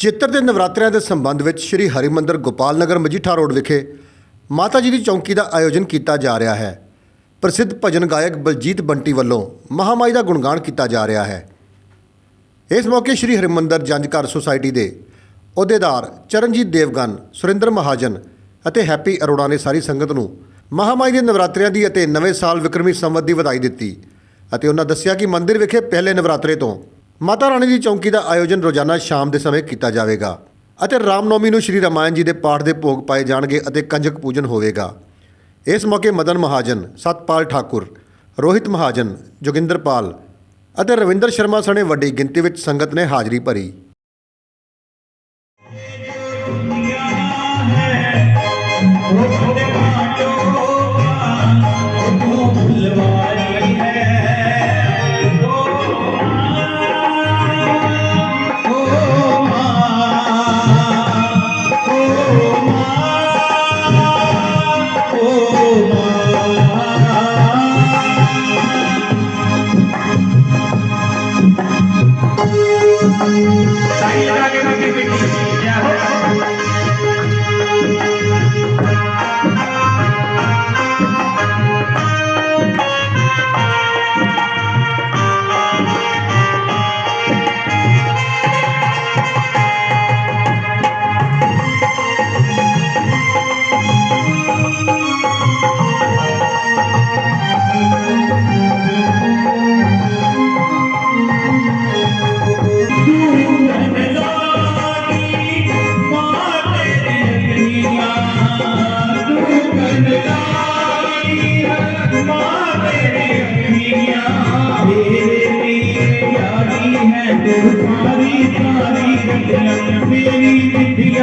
ਚਿੱਤਰ ਦੇ ਨਵਰਾਤਰਿਆਂ ਦੇ ਸੰਬੰਧ ਵਿੱਚ ਸ੍ਰੀ ਹਰਿਮੰਦਰ ਗੋਪਾਲ ਨਗਰ ਮਜੀਠਾ ਰੋਡ ਵਿਖੇ ਮਾਤਾ ਜੀ ਦੀ ਚੌਂਕੀ ਦਾ ਆਯੋਜਨ ਕੀਤਾ ਜਾ ਰਿਹਾ ਹੈ। ਪ੍ਰਸਿੱਧ ਭਜਨ ਗਾਇਕ ਬਲਜੀਤ ਬੰਟੀ ਵੱਲੋਂ ਮਹਾਮਾਈ ਦਾ ਗੁਣਗਾਨ ਕੀਤਾ ਜਾ ਰਿਹਾ ਹੈ। ਇਸ ਮੌਕੇ ਸ੍ਰੀ ਹਰਿਮੰਦਰ ਜੰਜ ਘਰ ਸੁਸਾਇਟੀ ਦੇ ਅਹੁਦੇਦਾਰ ਚਰਨਜੀਤ ਦੇਵਗਨ, ਸੁਰਿੰਦਰ ਮਹਾਜਨ ਅਤੇ ਹੈਪੀ ਅਰੋੜਾ ਨੇ ਸਾਰੀ ਸੰਗਤ ਨੂੰ ਮਹਾਮਾਈ ਦੇ ਨਵਰਾਤਰਿਆਂ ਦੀ ਅਤੇ ਨਵੇਂ ਸਾਲ ਵਿਕਰਮੀ ਸੰਵਤ ਦੀ ਵਧਾਈ ਦਿੱਤੀ ਅਤੇ ਉਹਨਾਂ ਦੱਸਿਆ ਕਿ ਮੰਦਿਰ ਵਿਖੇ ਪਹਿਲੇ ਨਵਰਾਤਰੇ ਤੋਂ ਮਾਤਾ ਰਾਣੀ ਦੀ ਚੌਂਕੀ ਦਾ ਆਯੋਜਨ ਰੋਜ਼ਾਨਾ ਸ਼ਾਮ ਦੇ ਸਮੇਂ ਕੀਤਾ ਜਾਵੇਗਾ ਅਤੇ ਰਾਮਨੌਮੀ ਨੂੰ ਸ਼੍ਰੀ ਰਾਮਾਇਣ ਜੀ ਦੇ ਪਾਠ ਦੇ ਭੋਗ ਪਾਏ ਜਾਣਗੇ ਅਤੇ ਕੰਜਕ ਪੂਜਨ ਹੋਵੇਗਾ। ਇਸ ਮੌਕੇ ਮਦਨ ਮਹਾਜਨ, ਸਤਪਾਲ ਠਾਕੁਰ, ਰੋਹਿਤ ਮਹਾਜਨ ਜੋਗਿੰਦਰਪਾਲ ਅਤੇ ਰਵਿੰਦਰ ਸ਼ਰਮਾ ਸਣੇ ਵੱਡੀ ਗਿਣਤੀ ਵਿੱਚ ਸੰਗਤ ਨੇ ਹਾਜ਼ਰੀ ਭਰੀ। ਸਾਈ Música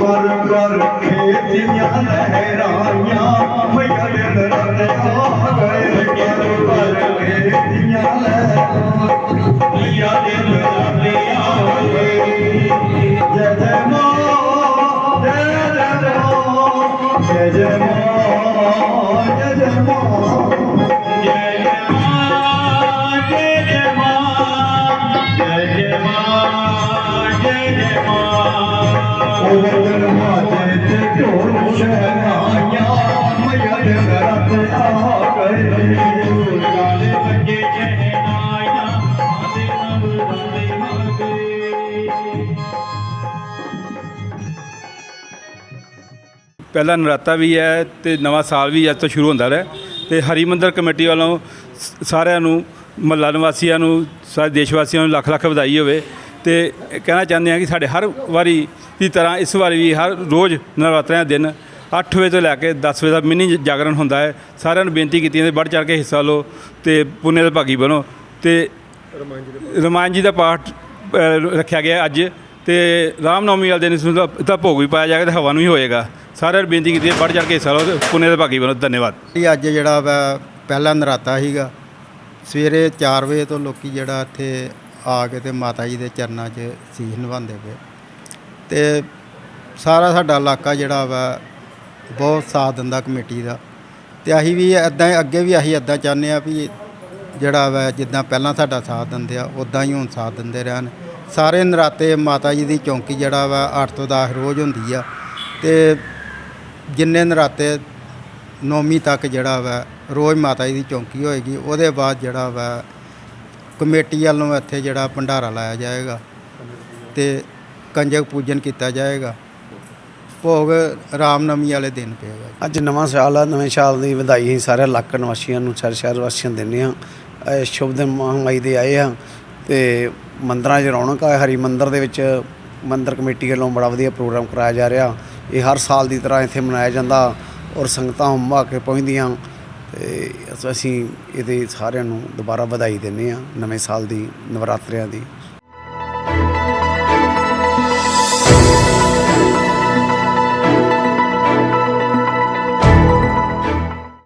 पर कर खेतियां लहराइयां भैया दिन रात आ गए पर कर खेतियां लहराइयां भैया दिन रात आ गए जय जय मां जय जय मां जय जय मां जय जय मां ਮਾਂ ਮਾਤੇ ਤੇ ਢੋਲ ਸ਼ਹਿਨਾਈਆਂ ਮਈਆ ਦੇ ਘਰ ਆ ਗਏ ਗਾਲੇ ਬੱਜੇ ਸ਼ਹਿਨਾਈਆਂ ਆਦੇ ਨਵ ਰਾਦੇ ਪਹਿਲਾ ਨਰਾਤਾ ਵੀ ਹੈ ਤੇ ਨਵਾਂ ਸਾਲ ਵੀ ਅੱਜ ਤੋਂ ਸ਼ੁਰੂ ਹੁੰਦਾ ਰਿਹਾ ਤੇ ਹਰੀਮੰਦਰ ਕਮੇਟੀ ਵੱਲੋਂ ਸਾਰਿਆਂ ਨੂੰ, ਮਹੱਲਾ ਨਿਵਾਸੀਆਂ ਨੂੰ, ਸਾਰੇ ਦੇਸ਼ ਵਾਸੀਆਂ ਨੂੰ ਲੱਖ ਲੱਖ ਵਧਾਈ ਹੋਵੇ ਤੇ ਕਹਿਣਾ ਚਾਹੁੰਦੇ ਹਾਂ ਕਿ ਸਾਡੇ ਹਰ ਵਾਰੀ ਦੀ ਤਰ੍ਹਾਂ ਇਸ ਵਾਰੀ ਵੀ ਹਰ ਰੋਜ਼ ਨਵਰਾਤਰਿਆਂ ਦੇ ਦਿਨ 8 ਵਜੇ ਤੋਂ ਲੈ ਕੇ 10 ਵਜੇ ਦਾ ਮਿੰਨੀ ਜਾਗਰਣ ਹੁੰਦਾ ਹੈ। ਸਾਰਿਆਂ ਨੂੰ ਬੇਨਤੀ ਕੀਤੀ ਹੈ ਵੱਧ ਚੜ੍ਹ ਕੇ ਹਿੱਸਾ ਲਓ ਤੇ ਪੁੰਨੇ ਦੇ ਭਾਗੀ ਬਣੋ ਤੇ ਰਮਾਇਣ ਜੀ ਦਾ ਪਾਠ। ਰੱਖਿਆ ਗਿਆ ਅੱਜ ਤੇ ਰਾਮਨੌਮੀ ਵਾਲੇ ਦਿਨ ਇਸ ਨੂੰ ਦਾ ਭੋਗ ਵੀ ਪਾਇਆ ਜਾਏਗਾ ਤੇ ਹਵਨ ਵੀ ਹੋਏਗਾ। ਸਾਰਿਆਂ ਨੂੰ ਬੇਨਤੀ ਕੀਤੀ ਹੈ ਵੱਧ ਚੜ੍ਹ ਕੇ ਹਿੱਸਾ ਲਓ ਤੇ ਪੁੰਨੇ ਦੇ ਭਾਗੀ ਬਣੋ। ਧੰਨਵਾਦ। ਇਹ ਅੱਜ ਜਿਹੜਾ ਵਾ ਪਹਿਲਾ ਨਰਾਤਾ ਸੀਗਾ ਸਵੇਰੇ 4 ਵਜੇ ਤੋਂ ਲੋਕੀ ਜਿਹੜਾ ਇੱਥੇ ਆ ਕੇ ਤੇ ਮਾਤਾ ਜੀ ਦੇ ਚਰਨਾਂ 'ਚ ਸੀਸ ਨਿਭਾਉਂਦੇ ਪਏ। ਤੇ ਸਾਰਾ ਸਾਡਾ ਇਲਾਕਾ ਜਿਹੜਾ ਵਾ, ਬਹੁਤ ਸਾਥ ਦਿੰਦਾ ਕਮੇਟੀ ਦਾ। ਤੇ ਅਸੀਂ ਵੀ ਇਦਾਂ ਅੱਗੇ ਵੀ ਅਸੀਂ ਇਦਾਂ ਚਾਹੁੰਦੇ ਆ ਵੀ ਜਿਹੜਾ ਵਾ, ਜਿੱਦਾਂ ਪਹਿਲਾਂ ਸਾਡਾ ਸਾਥ ਦਿੰਦੇ ਆ ਉਦਾਂ ਹੀ ਹੁਣ ਸਾਥ ਦਿੰਦੇ ਰਹਿਣ। ਸਾਰੇ ਨਰਾਤੇ ਮਾਤਾ ਜੀ ਦੀ ਚੌਂਕੀ ਜਿਹੜਾ ਵਾ 8 ਤੋਂ 10 ਰੋਜ਼ ਹੁੰਦੀ ਆ। ਤੇ ਜਿੰਨੇ ਨਰਾਤੇ ਨੌਮੀ ਤੱਕ ਜਿਹੜਾ ਵਾ, ਰੋਜ਼ ਮਾਤਾ ਜੀ ਦੀ ਚੌਂਕੀ ਹੋਏਗੀ, ਉਹਦੇ ਬਾਅਦ ਜਿਹੜਾ ਵਾ, ਕਮੇਟੀ ਵੱਲੋਂ ਇੱਥੇ ਜਿਹੜਾ ਭੰਡਾਰਾ ਲਾਇਆ ਜਾਏਗਾ। ਤੇ ਕੰਜਕ ਪੂਜਨ ਕੀਤਾ ਜਾਏਗਾ। ਭੋਗ ਰਾਮਨਵਮੀ ਵਾਲੇ ਦਿਨ ਪਏਗਾ ਅੱਜ ਨਵਾਂ ਸਾਲ ਆ, ਨਵੇਂ ਸਾਲ ਦੀ ਵਧਾਈ ਅਸੀਂ ਸਾਰੇ ਇਲਾਕਾ ਨਿਵਾਸੀਆਂ ਨੂੰ, ਸਾਰੇ ਸ਼ਹਿਰ ਵਾਸੀਆਂ ਦਿੰਦੇ ਹਾਂ। ਇਹ ਸ਼ੁਭ ਦਿਨ ਮਹਾਮਾਈ ਦੇ ਆਏ ਆ ਤੇ ਮੰਦਰਾਂ 'ਚ ਰੌਣਕ ਆ, ਹਰੀ ਮੰਦਰ ਦੇ ਵਿੱਚ ਮੰਦਰ ਕਮੇਟੀ ਵੱਲੋਂ ਬੜਾ ਵਧੀਆ ਪ੍ਰੋਗਰਾਮ ਕਰਾਇਆ ਜਾ ਰਿਹਾ। ਇਹ ਹਰ ਸਾਲ ਦੀ ਤਰ੍ਹਾਂ ਇੱਥੇ ਮਨਾਇਆ ਜਾਂਦਾ ਔਰ ਸੰਗਤਾਂ ਹੁੰਮਾ ਕੇ ਪਹੁੰਚਦੀਆਂ। ਤੇ ਅਸੀਂ ਇਹਦੇ ਸਾਰਿਆਂ ਨੂੰ ਦੁਬਾਰਾ ਵਧਾਈ ਦਿੰਦੇ ਹਾਂ, ਨਵੇਂ ਸਾਲ ਦੀ, ਨਵਰਾਤਰਿਆਂ ਦੀ।